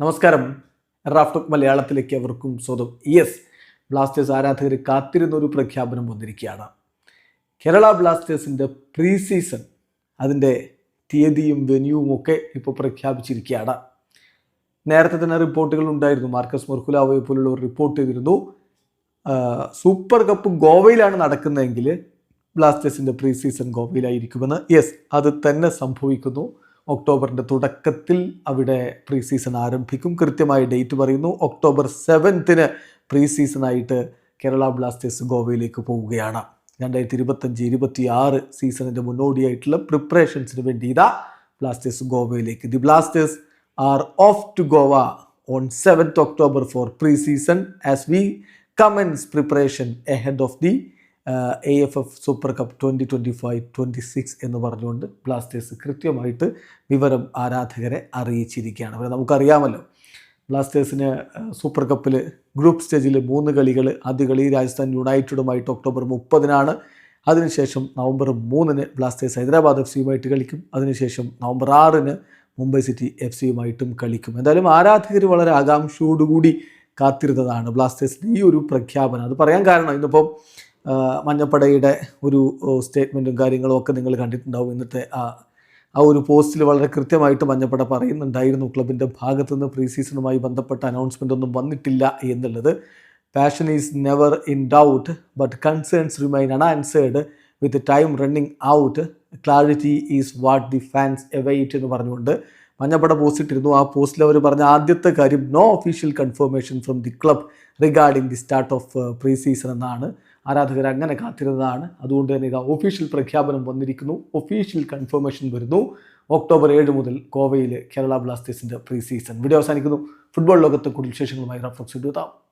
നമസ്കാരം. റാഫ്റ്റോക്ക് മലയാളത്തിലേക്ക് അവർക്കും സ്വതം. യെസ് ബ്ലാസ്റ്റേഴ്സ് ആരാധകർ കാത്തിരുന്ന ഒരു പ്രഖ്യാപനം വന്നിരിക്കുകയാണ്. കേരള ബ്ലാസ്റ്റേഴ്സിന്റെ പ്രീ സീസൺ അതിന്റെ തീയതിയും വെന്യൂവും ഒക്കെ ഇപ്പോൾ പ്രഖ്യാപിച്ചിരിക്കുകയാണ്. നേരത്തെ തന്നെ റിപ്പോർട്ടുകൾ ഉണ്ടായിരുന്നു. മാർക്കസ് മൊർക്കുലാവയെ പോലുള്ളവർ റിപ്പോർട്ട് ചെയ്തിരുന്നു. സൂപ്പർ കപ്പ് ഗോവയിലാണ് നടക്കുന്നതെങ്കിൽ ബ്ലാസ്റ്റേഴ്സിന്റെ പ്രീ സീസൺ ഗോവയിലായിരിക്കുമെന്ന്. യെസ് അത് തന്നെ സംഭവിക്കുന്നു. ഒക്ടോബറിന്റെ തുടക്കത്തിൽ അവിടെ പ്രീ സീസൺ ആരംഭിക്കും. കൃത്യമായ ഡേറ്റ് പറയുന്നു. ഒക്ടോബർ സെവൻത്തിന് പ്രീ സീസണായിട്ട് കേരള ബ്ലാസ്റ്റേഴ്സ് ഗോവയിലേക്ക് പോവുകയാണ്. രണ്ടായിരത്തി ഇരുപത്തഞ്ച് ഇരുപത്തി ആറ് സീസണിന്റെ മുന്നോടിയായിട്ടുള്ള പ്രിപ്പറേഷൻസിന് വേണ്ടി ഇതാ Blasters ഗോവയിലേക്ക്. The Blasters are off to Goa on seventh October for pre season as we commence preparation ahead of the A F F super cup twenty twenty five twenty six എന്ന് പറഞ്ഞുകൊണ്ട് ബ്ലാസ്റ്റേഴ്സ് കൃത്യമായിട്ട് വിവരം ആരാധകരെ അറിയിച്ചിരിക്കുകയാണ്. അവരെ നമുക്കറിയാമല്ലോ ബ്ലാസ്റ്റേഴ്സിന് super കപ്പിൽ group സ്റ്റേജിൽ മൂന്ന് കളികൾ ആദ്യ കളി രാജസ്ഥാൻ യുണൈറ്റഡുമായിട്ട് ഒക്ടോബർ മുപ്പതിനാണ്. അതിനുശേഷം നവംബർ മൂന്നിന് ബ്ലാസ്റ്റേഴ്സ് ഹൈദരാബാദ് എഫ് സിയുമായിട്ട് കളിക്കും. അതിനുശേഷം നവംബർ ആറിന് മുംബൈ സിറ്റി എഫ് സിയുമായിട്ടും കളിക്കും. എന്തായാലും ആരാധകർ വളരെ ആകാംക്ഷയോടുകൂടി കാത്തിരുന്നതാണ് ബ്ലാസ്റ്റേഴ്സിന്റെ ഈ ഒരു പ്രഖ്യാപനം. അത് പറയാൻ കാരണം ഇന്നിപ്പം മഞ്ഞപ്പടയുടെ ഒരു സ്റ്റേറ്റ്മെന്റും കാര്യങ്ങളും ഒക്കെ നിങ്ങൾ കണ്ടിട്ടുണ്ടാവും. ഇന്നത്തെ ആ ആ ഒരു പോസ്റ്റിൽ വളരെ കൃത്യമായിട്ട് മഞ്ഞപ്പട പറയുന്നുണ്ടായിരുന്നു. ക്ലബിന്റെ ഭാഗത്തു നിന്ന് പ്രീ സീസണുമായി ബന്ധപ്പെട്ട അനൗൺസ്മെന്റ് ഒന്നും വന്നിട്ടില്ല എന്നുള്ളത്. Passion is never in doubt but concerns remain unanswered with time running out clarity is what the fans await എന്ന് പറഞ്ഞുകൊണ്ട് മഞ്ഞപ്പട പോസ്റ്റ് ഇട്ടിരുന്നു ആ പോസ്റ്റിൽ അവർ പറഞ്ഞ ആദ്യത്തെ കാര്യം no official confirmation from the club regarding the start of pre season എന്നാണ്. ആരാധകർ അങ്ങനെ കാത്തിരുന്നതാണ്. അതുകൊണ്ട് തന്നെ ഇതാ ഒഫീഷ്യൽ പ്രഖ്യാപനം വന്നിരിക്കുന്നു. ഒഫീഷ്യൽ കൺഫർമേഷൻ വരുന്നു. ഒക്ടോബർ ഏഴ് മുതൽ ഗോവയിൽ കേരള ബ്ലാസ്റ്റേഴ്സിന്റെ പ്രീ സീസൺ വീഡിയോ അവസാനിക്കുന്നു. ഫുട്ബോൾ ലോകത്തെ കൂടുതൽ വിശേഷങ്ങളുമായി റഫ്ലക്സ് എത്താം